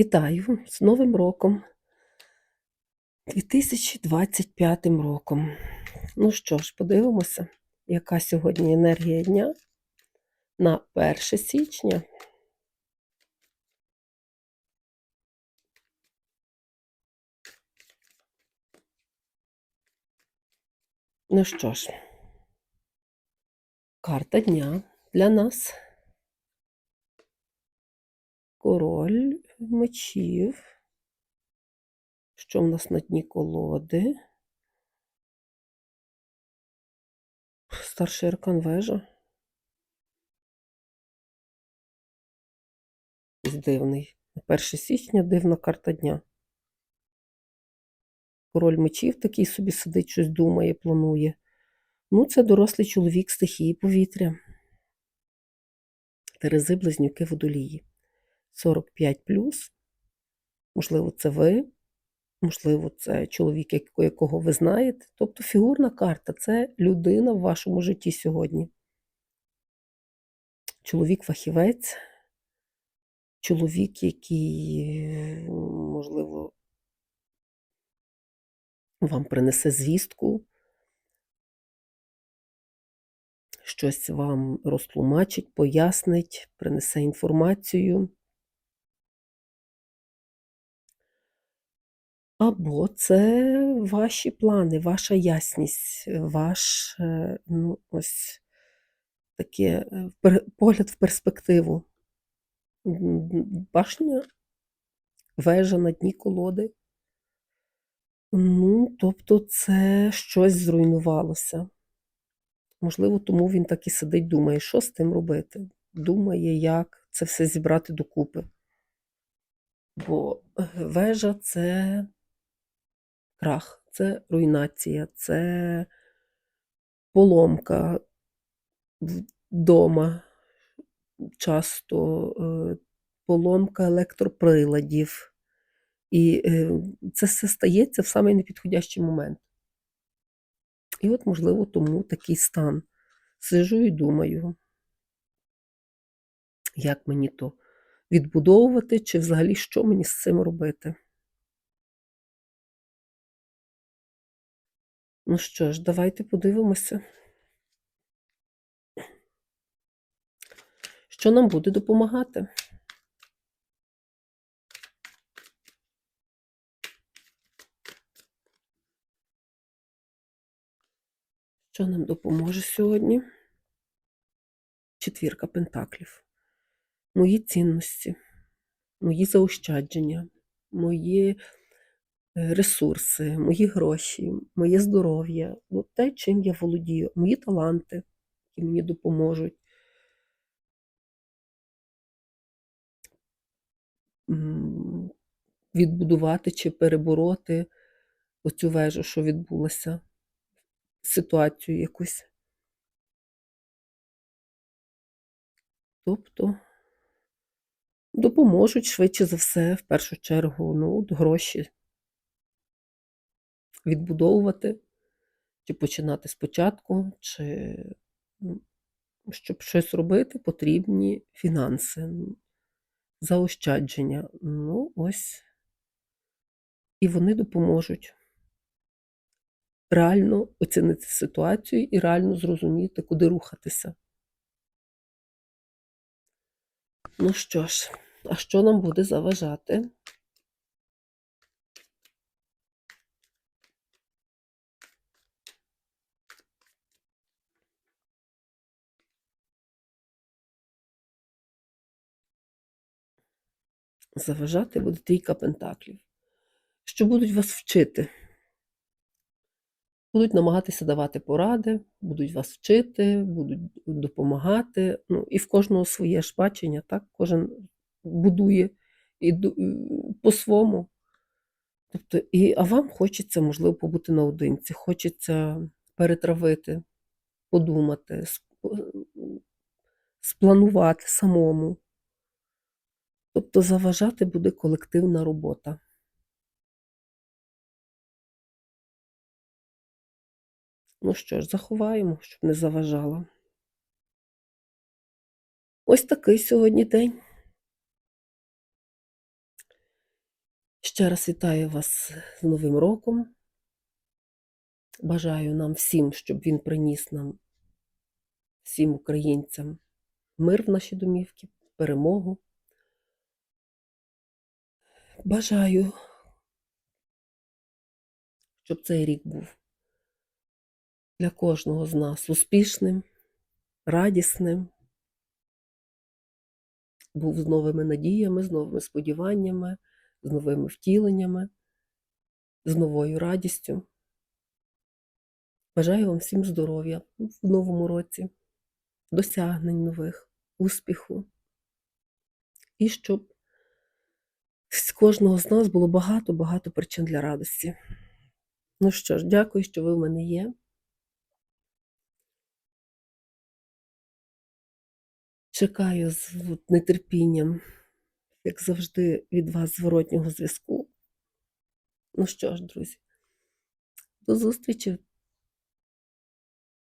Вітаю з Новим роком, 2025 роком. Ну що ж, подивимося, яка сьогодні енергія дня на 1 січня. Ну що ж, карта дня для нас. Король мечів. Що в нас на дні колоди? Старший аркан вежа. Дивний. 1 січня дивна карта дня. Король мечів такий собі сидить, щось думає, планує. Ну, це дорослий чоловік стихії повітря. Терези, близнюки, водолії. 45 Можливо, це ви, можливо, це чоловік, якого ви знаєте. Тобто фігурна карта це людина в вашому житті сьогодні. Чоловік-фахівець, чоловік, який, можливо, вам принесе звістку, щось вам розтлумачить, пояснить, принесе інформацію. Або це ваші плани, ваша ясність, ваш е, ну, ось таке е, погляд в перспективу. Башня, вежа на дні колоди. Ну, тобто це щось зруйнувалося. Можливо, тому він так і сидить, думає, що з тим робити. Думає, як це все зібрати докупи. Бо е, вежа це крах, це руйнація, це поломка вдома, часто е, поломка електроприладів. І е, це все стається в самий непідходящий момент. І от, можливо, тому такий стан. Сижу і думаю, як мені то відбудовувати, чи взагалі що мені з цим робити. Ну що ж, давайте подивимося, що нам буде допомагати. Що нам допоможе сьогодні? Четвірка пентаклів. Мої цінності, мої заощадження, мої ресурси, мої гроші, моє здоров'я, ну, те, чим я володію, мої таланти, які мені допоможуть. Відбудувати чи перебороти оцю вежу, що відбулася, ситуацію якусь. Тобто допоможуть швидше за все, в першу чергу, ну, гроші відбудовувати, чи починати спочатку, чи ну, щоб щось робити, потрібні фінанси, заощадження. Ну, ось. І вони допоможуть реально оцінити ситуацію і реально зрозуміти, куди рухатися. Ну що ж, а що нам буде заважати? Заважати буде трійка пентаклів. Що будуть вас вчити? Будуть намагатися давати поради, будуть вас вчити, будуть допомагати. Ну, і в кожного своє ж бачення, так? Кожен будує і по-своєму. Тобто, і, а вам хочеться, можливо, побути наодинці, хочеться перетравити, подумати, сп- спланувати самому. Тобто заважати буде колективна робота. Ну що ж, заховаємо, щоб не заважала. Ось такий сьогодні день. Ще раз вітаю вас з Новим роком. Бажаю нам всім, щоб він приніс нам, всім українцям, мир в наші домівки, перемогу. Бажаю, щоб цей рік був для кожного з нас успішним, радісним, був з новими надіями, з новими сподіваннями, з новими втіленнями, з новою радістю. Бажаю вам всім здоров'я в новому році, досягнень нових, успіху. І щоб кожного з нас було багато-багато причин для радості. Ну що ж, дякую, що ви в мене є. Чекаю з нетерпінням, як завжди, від вас зворотнього зв'язку. Ну що ж, друзі, до зустрічі